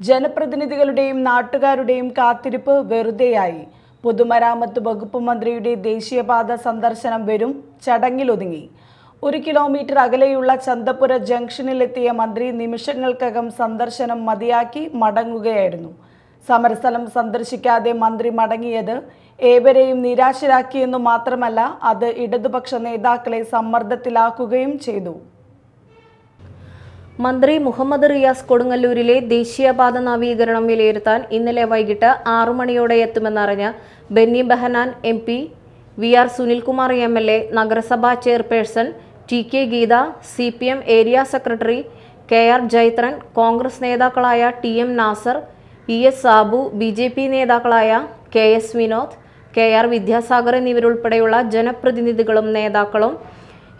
ജനപ്രതിനിധികളുടെയും നാട്ടുകാരുടെയും കാത്തിരിപ്പ് വെറുതെയായി. പൊതുമരാമത്ത് വകുപ്പ് മന്ത്രിയുടെ ദേശീയപാത സന്ദർശനം വരും ചടങ്ങിലൊതുങ്ങി. ഒരു കിലോമീറ്റർ അകലെയുള്ള ചന്തപുര ജംഗ്ഷനിലെത്തിയ മന്ത്രി നിമിഷങ്ങൾക്കകം സന്ദർശനം മതിയാക്കി മടങ്ങുകയായിരുന്നു. സമരസ്ഥലം സന്ദർശിക്കാതെ മന്ത്രി മടങ്ങിയത് ഏവരെയും നിരാശരാക്കിയെന്നു മാത്രമല്ല അത് ഇടതുപക്ഷ നേതാക്കളെ സമ്മർദ്ദത്തിലാക്കുകയും ചെയ്തു. മന്ത്രി മുഹമ്മദ് റിയാസ് കൊടുങ്ങല്ലൂരിലെ ദേശീയപാത നവീകരണം വിലയിരുത്താൻ ഇന്നലെ വൈകിട്ട് ആറു മണിയോടെ എത്തുമെന്നറിഞ്ഞ് Benny Behanan M P V R Sunilkumar M L A നഗരസഭാ chairperson T K Geetha C P M area secretary K R Jaithran Congress നേതാക്കളായ T M Nasar E S Sabu B J P നേതാക്കളായ K S Vinod K R Vidyasagar എന്നിവരുൾപ്പെടെയുള്ള ജനപ്രതിനിധികളും നേതാക്കളും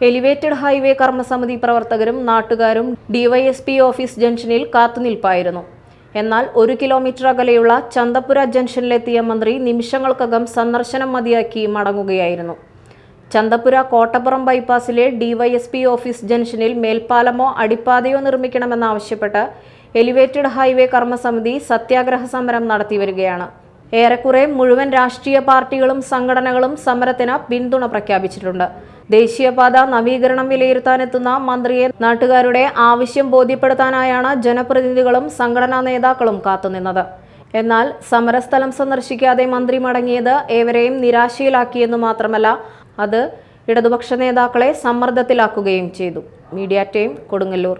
elevated highway കർമ്മസമിതി പ്രവർത്തകരും നാട്ടുകാരും DYSP office ജംഗ്ഷനിൽ കാത്തുനിൽപ്പായിരുന്നു. എന്നാൽ ഒരു kilometre അകലെയുള്ള ചന്തപുര ജംഗ്ഷനിലെത്തിയ മന്ത്രി നിമിഷങ്ങൾക്കകം സന്ദർശനം മതിയാക്കി മടങ്ങുകയായിരുന്നു. ചന്തപുര കോട്ടപ്പുറം ബൈപ്പാസിലെ ഡിവൈഎസ്പി ഓഫീസ് ജംഗ്ഷനിൽ മേൽപ്പാലമോ അടിപ്പാതയോ നിർമ്മിക്കണമെന്നാവശ്യപ്പെട്ട് എലിവേറ്റഡ് ഹൈവേ കർമ്മസമിതി സത്യാഗ്രഹ സമരം നടത്തിവരികയാണ്. ഏറെക്കുറെ മുഴുവൻ രാഷ്ട്രീയ പാർട്ടികളും സംഘടനകളും സമരത്തിന് പിന്തുണ പ്രഖ്യാപിച്ചിട്ടുണ്ട്. ദേശീയപാത നവീകരണം വിലയിരുത്താനെത്തുന്ന മന്ത്രിയെ നാട്ടുകാരുടെ ആവശ്യം ബോധ്യപ്പെടുത്താനായാണ് ജനപ്രതിനിധികളും സംഘടനാ നേതാക്കളും കാത്തുനിന്നത്. എന്നാൽ സമരസ്ഥലം സന്ദർശിക്കാതെ മന്ത്രി മടങ്ങിയത് ഏവരെയും നിരാശയിലാക്കിയെന്നു മാത്രമല്ല അത് ഇടതുപക്ഷ നേതാക്കളെ സമ്മർദ്ദത്തിലാക്കുകയും ചെയ്തു. Media team Kodungallur.